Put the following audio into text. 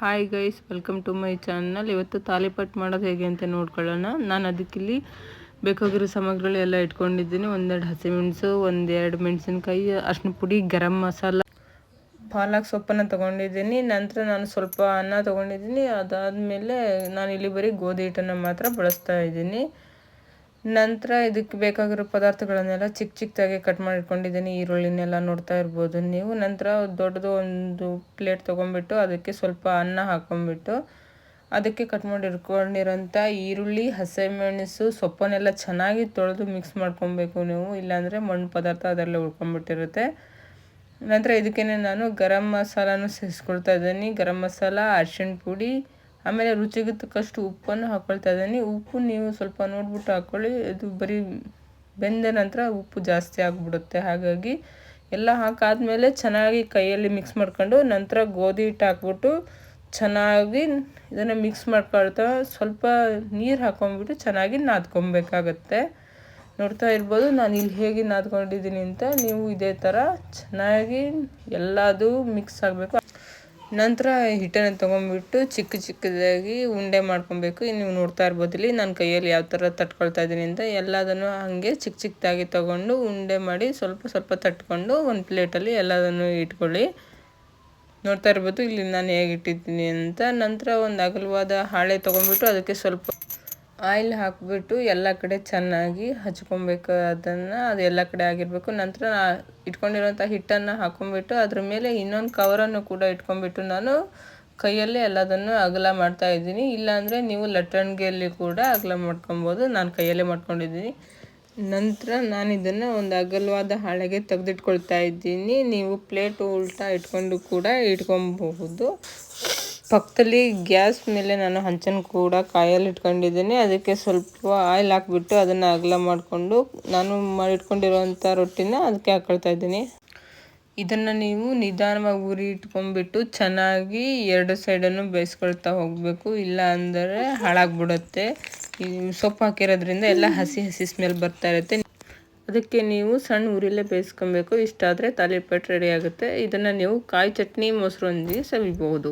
Hi guys welcome to my channel ಇವತ್ತು ತಾಲಿಪಟ್ ಮಾಡೋದು ಹೇಗೆ ಅಂತ ನೋಡ್ಕೊಳ್ಳೋಣ. ನಾನು ಅದಕ್ಕಿಲ್ಲಿ ಬೇಕಾಗಿರೋ ಸಾಮಗ್ರಿಗಳು ಎಲ್ಲ ಇಟ್ಕೊಂಡಿದ್ದೀನಿ. ಒಂದೆರಡು ಹಸಿಮೆಣಸು ಒಂದೆರಡು ಮೆಣಸಿನ್ಕಾಯಿ ಅರ್ಶಿನ ಪುಡಿ, ಗರಂ ಮಸಾಲ. ಪಾಲಕ್ ಸೊಪ್ಪನ್ನು ತೊಗೊಂಡಿದ್ದೀನಿ. ನಂತರ ನಾನು ಸ್ವಲ್ಪ ಅನ್ನ ತೊಗೊಂಡಿದ್ದೀನಿ. ಅದಾದಮೇಲೆ ನಾನು ಇಲ್ಲಿ ಬರೀ ಗೋಧಿ ಹಿಟ್ಟನ್ನು ಮಾತ್ರ ಬಳಸ್ತಾ ಇದ್ದೀನಿ. ನಂತರ ಇದಕ್ಕೆ ಬೇಕಾಗಿರೋ ಪದಾರ್ಥಗಳನ್ನೆಲ್ಲ ಚಿಕ್ಕ ಚಿಕ್ಕದಾಗಿ ಕಟ್ ಮಾಡಿಟ್ಕೊಂಡಿದ್ದೀನಿ, ಈರುಳ್ಳಿನೆಲ್ಲ ನೋಡ್ತಾ ಇರ್ಬೋದು. ನೀವು ನಂತರ ದೊಡ್ಡದು ಒಂದು ಪ್ಲೇಟ್ ತೊಗೊಂಬಿಟ್ಟು ಅದಕ್ಕೆ ಸ್ವಲ್ಪ ಅನ್ನ ಹಾಕ್ಕೊಂಬಿಟ್ಟು ಅದಕ್ಕೆ ಕಟ್ ಮಾಡಿ ಇಟ್ಕೊಂಡಿರೋಂಥ ಈರುಳ್ಳಿ, ಹಸಿಮೆಣಸು, ಸೊಪ್ಪನ್ನೆಲ್ಲ ಚೆನ್ನಾಗಿ ತೊಳೆದು ಮಿಕ್ಸ್ ಮಾಡ್ಕೊಬೇಕು ನೀವು. ಇಲ್ಲಾಂದರೆ ಮಣ್ಣು ಪದಾರ್ಥ ಅದರಲ್ಲೇ ಉಳ್ಕೊಂಬಿಟ್ಟಿರುತ್ತೆ. ನಂತರ ಇದಕ್ಕೇ ನಾನು ಗರಂ ಮಸಾಲಾನು ಸೇರಿಸ್ಕೊಳ್ತಾ ಇದ್ದೀನಿ. ಗರಂ ಮಸಾಲ, ಅರ್ಶಿಣ ಪುಡಿ ಆಮೇಲೆ ರುಚಿಗೆ ತಕ್ಕಷ್ಟು ಉಪ್ಪನ್ನು ಹಾಕ್ಕೊಳ್ತಾ ಇದ್ದೀನಿ. ಉಪ್ಪು ನೀವು ಸ್ವಲ್ಪ ನೋಡ್ಬಿಟ್ಟು ಹಾಕ್ಕೊಳ್ಳಿ ಅದು ಬರೀ ಬೆಂದ ನಂತರ ಉಪ್ಪು ಜಾಸ್ತಿ ಆಗಿಬಿಡುತ್ತೆ. ಹಾಗಾಗಿ ಎಲ್ಲ ಹಾಕಾದಮೇಲೆ ಚೆನ್ನಾಗಿ ಕೈಯಲ್ಲಿ ಮಿಕ್ಸ್ ಮಾಡ್ಕೊಂಡು ನಂತರ ಗೋಧಿ ಹಿಟ್ಟು ಹಾಕ್ಬಿಟ್ಟು ಚೆನ್ನಾಗಿ ಇದನ್ನು ಮಿಕ್ಸ್ ಮಾಡ್ಕೊಳ್ತಾ ಸ್ವಲ್ಪ ನೀರು ಹಾಕ್ಕೊಂಬಿಟ್ಟು ಚೆನ್ನಾಗಿ ನಾದ್ಕೊಬೇಕಾಗತ್ತೆ. ನೋಡ್ತಾ ಇರ್ಬೋದು ನಾನು ಇಲ್ಲಿ ಹೇಗೆ ನಾದ್ಕೊಂಡಿದ್ದೀನಿ ಅಂತ. ನೀವು ಇದೇ ಥರ ಚೆನ್ನಾಗಿ ಎಲ್ಲದೂ ಮಿಕ್ಸ್ ಆಗಬೇಕು. ನಂತರ ಹಿಟ್ಟನ್ನು ತೊಗೊಂಡ್ಬಿಟ್ಟು ಚಿಕ್ಕ ಚಿಕ್ಕದಾಗಿ ಉಂಡೆ ಮಾಡ್ಕೊಬೇಕು. ನೀವು ನೋಡ್ತಾ ಇರ್ಬೋದು ಇಲ್ಲಿ ನನ್ನ ಕೈಯಲ್ಲಿ ಯಾವ ಥರ ತಟ್ಕೊಳ್ತಾ ಇದ್ದೀನಿ ಅಂತ ಎಲ್ಲದನ್ನು ಹಾಗೆ ಚಿಕ್ಕ ಚಿಕ್ಕದಾಗಿ ತೊಗೊಂಡು ಉಂಡೆ ಮಾಡಿ ಸ್ವಲ್ಪ ಸ್ವಲ್ಪ ತಟ್ಕೊಂಡು ಒಂದು ಪ್ಲೇಟಲ್ಲಿ ಎಲ್ಲದನ್ನು ಇಟ್ಕೊಳ್ಳಿ. ನೋಡ್ತಾ ಇರ್ಬೋದು ಇಲ್ಲಿ ನಾನು ಹೇಗೆ ಇಟ್ಟಿದ್ದೀನಿ ಅಂತ. ನಂತರ ಒಂದು ಅಗಲವಾದ ಹಾಳೆ ತೊಗೊಂಡ್ಬಿಟ್ಟು ಅದಕ್ಕೆ ಸ್ವಲ್ಪ ಆಯಿಲ್ ಹಾಕಿಬಿಟ್ಟು ಎಲ್ಲ ಕಡೆ ಚೆನ್ನಾಗಿ ಹಚ್ಕೊಬೇಕು ಅದನ್ನು. ಅದು ಎಲ್ಲ ಕಡೆ ಆಗಿರಬೇಕು. ನಂತರ ಇಟ್ಕೊಂಡಿರೋಂಥ ಹಿಟ್ಟನ್ನು ಹಾಕೊಂಬಿಟ್ಟು ಅದ್ರ ಮೇಲೆ ಇನ್ನೊಂದು ಕವರನ್ನು ಕೂಡ ಇಟ್ಕೊಂಬಿಟ್ಟು ನಾನು ಕೈಯಲ್ಲೇ ಎಲ್ಲದನ್ನು ಅಗಲ ಮಾಡ್ತಾ ಇದ್ದೀನಿ. ಇಲ್ಲಾಂದರೆ ನೀವು ಲಟ್ಟಣಿಗೆಯಲ್ಲಿ ಕೂಡ ಅಗಲ ಮಾಡ್ಕೊಬೋದು. ನಾನು ಕೈಯಲ್ಲೇ ಮಾಡ್ಕೊಂಡಿದ್ದೀನಿ. ನಂತರ ನಾನು ಇದನ್ನು ಒಂದು ಅಗಲವಾದ ಹಾಳೆಗೆ ತೆಗೆದಿಟ್ಕೊಳ್ತಾ ಇದ್ದೀನಿ. ನೀವು ಪ್ಲೇಟ್ ಉಲ್ಟಾ ಇಟ್ಕೊಂಡು ಕೂಡ ಇಟ್ಕೊಬಹುದು ಪಕ್ಕದಲ್ಲಿ ಗ್ಯಾಸ್ ಮೇಲೆ ನಾನು ಹಂಚನ್ನು ಕೂಡ ಕಾಯಲ್ಲಿ ಇಟ್ಕೊಂಡಿದ್ದೀನಿ. ಅದಕ್ಕೆ ಸ್ವಲ್ಪ ಆಯಿಲ್ ಹಾಕ್ಬಿಟ್ಟು ಅದನ್ನು ಅಗಲ ಮಾಡಿಕೊಂಡು ನಾನು ಮಾಡಿಟ್ಕೊಂಡಿರೋವಂಥ ರೊಟ್ಟಿನ ಅದಕ್ಕೆ ಹಾಕ್ಕೊಳ್ತಾ ಇದ್ದೀನಿ. ಇದನ್ನು ನೀವು ನಿಧಾನವಾಗಿ ಉರಿ ಇಟ್ಕೊಂಡ್ಬಿಟ್ಟು ಚೆನ್ನಾಗಿ ಎರಡು ಸೈಡನ್ನು ಬೇಯಿಸ್ಕೊಳ್ತಾ ಹೋಗಬೇಕು. ಇಲ್ಲ ಅಂದರೆ ಹಾಳಾಗ್ಬಿಡುತ್ತೆ. ಸೊಪ್ಪು ಹಾಕಿರೋದ್ರಿಂದ ಎಲ್ಲ ಹಸಿ ಹಸಿ ಸ್ಮೆಲ್ ಬರ್ತಾ ಇರುತ್ತೆ. ಅದಕ್ಕೆ ನೀವು ಸಣ್ಣ ಉರಿಲೇ ಬೇಯಿಸ್ಕೊಬೇಕು ಇಷ್ಟಾದರೆ ತಾಲಿಪಟ್ಟು ರೆಡಿ ಆಗುತ್ತೆ. ಇದನ್ನು ನೀವು ಕಾಯಿ ಚಟ್ನಿ ಮೊಸರೊಂದಿಗೆ ಸವಿಬಹುದು